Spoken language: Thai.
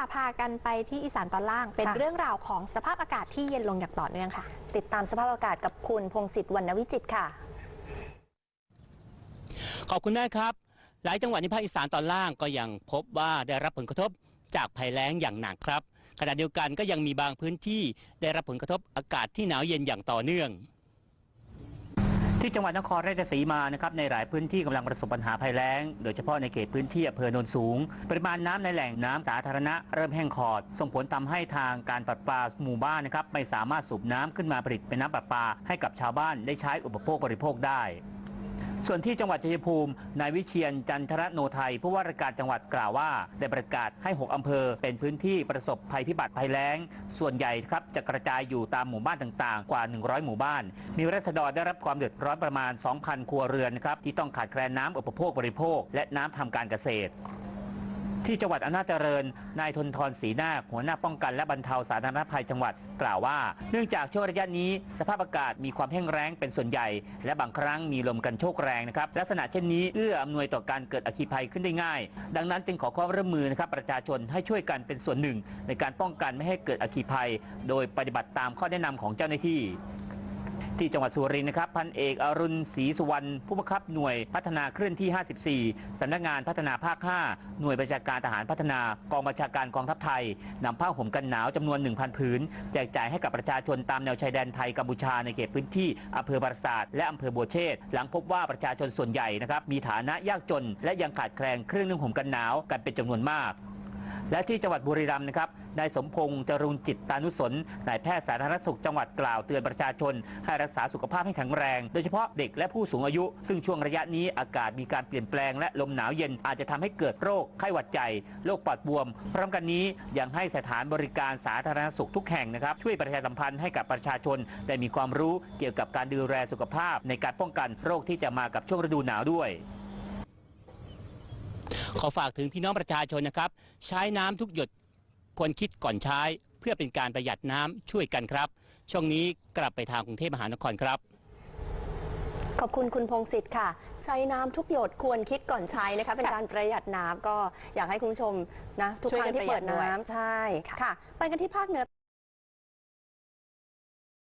ค่ะพากันไปที่อีสานตอนล่าง เป็นค่ะเรื่องราวของสภาพอากาศที่เย็นลงอย่างต่อเนื่องค่ะ ติดตามสภาพอากาศกับคุณพงศิษฐ์วรรณวิจิตรค่ะ ขอบคุณมากครับ หลายจังหวัดในภาคอีสานตอนล่างก็ยังพบว่าได้รับผลกระทบจากภัยแล้งอย่างหนักครับขณะเดียวกันก็ยังมีบางพื้นที่ได้รับผลกระทบอากาศที่หนาวเย็นอย่างต่อเนื่อง ที่จังหวัดนครราชสีมานะครับในหลายพื้นที่กำลังประสบปัญหาภัยแล้ง โดยเฉพาะในเขตพื้นที่อำเภอโนนสูง ปริมาณน้ำในแหล่งน้ำสาธารณะเริ่มแห้งขอด ส่งผลทำให้ทางการประปาหมู่บ้านนะครับไม่สามารถสูบน้ำขึ้นมาผลิตเป็นน้ำประปาให้กับชาวบ้านได้ใช้อุปโภคบริโภคได้ ส่วนที่จังหวัดชัยภูมิ นายวิเชียนจันทรโนไทยผู้ว่าราชการจังหวัดกล่าวว่า ได้ประกาศให้ 6 อำเภอ เป็นพื้นที่ประสบภัยพิบัติภัยแล้ง ส่วนใหญ่ครับจะกระจายอยู่ตามหมู่บ้านต่างๆ กว่า 100 หมู่บ้าน มีรัษฎรได้รับความเดือดร้อนประมาณ 2,000 ครัวเรือนนะครับที่ต้องขาดแคลนน้ำอุปโภคบริโภค และน้ำทำการเกษตร ที่จังหวัดอำนาจเจริญ นายทนทรศรีนาคหัวหน้าป้องกันและบรรเทาสาธารณภัยจังหวัดกล่าวว่า เนื่องจากช่วงระยะนี้ สภาพอากาศมีความแห้งแล้งเป็นส่วนใหญ่ และบางครั้งมีลมกันโชกแรงนะครับ ลักษณะเช่นนี้เอื้ออำนวยต่อการเกิดอัคคีภัยขึ้นได้ง่าย ดังนั้นจึงขอความร่วมมือนะครับประชาชนให้ช่วยกันเป็นส่วนหนึ่ง ในการป้องกันไม่ให้เกิดอัคคีภัย โดยปฏิบัติตามข้อแนะนำของเจ้าหน้าที่ ที่จังหวัดสุรินทร์นะครับพันเอกอรุณศรีสุวรรณผู้บังคับหน่วยพัฒนาเคลื่อนที่ 54สำนักงานพัฒนาภาค 5 หน่วยประชาการทหารพัฒนากองบัญชาการกองทัพไทยนำผ้าห่มกันหนาวจำนวน 1,000 ผืนแจกจ่ายให้กับประชาชนตามแนวชายแดนไทยกัมพูชาในเขตพื้นที่อำเภอปราสาทและอำเภอบัวเชษหลังพบว่าประชาชนส่วนใหญ่นะครับมีฐานะยากจน และยังขาดแคลนเครื่องนึ่งห่มกันหนาวกันเป็นจำนวนมาก และที่จังหวัดบุรีรัมย์นะครับนายสมพงษ์จรุนจิตตานุสนนายแพทย์สาธารณสุขจังหวัดกล่าวเตือนประชาชน ให้รักษาสุขภาพให้แข็งแรง โดยเฉพาะเด็กและผู้สูงอายุ ซึ่งช่วงระยะนี้อากาศมีการเปลี่ยนแปลงและลมหนาวเย็นอาจจะทำให้เกิดโรคไข้หวัดใหญ่โรคปอดบวม พร้อมกันนี้ยังให้สถานบริการสาธารณสุขทุกแห่งนะครับช่วยประชาสัมพันธ์ให้กับประชาชนได้มีความรู้เกี่ยวกับการดูแลสุขภาพในการป้องกันโรคที่จะมากับช่วงฤดูหนาวด้วย ขอฝากถึงพี่น้องประชาชนนะครับ ใช้น้ำทุกหยดควรคิดก่อนใช้เพื่อเป็นการประหยัดน้ำช่วยกันครับ ช่วงนี้กลับไปทางกรุงเทพมหานครครับ ขอบคุณคุณพงศิษฐ์ค่ะ ใช้น้ำทุกหยดควรคิดก่อนใช้นะคะเป็นการประหยัดน้ำก็อยากให้คุณผู้ชมนะทุกช่วยครั้กังนที่เปิดประหยัดด้วยน้ำใช่ค่ะ ไปกันที่ภาคเหนือ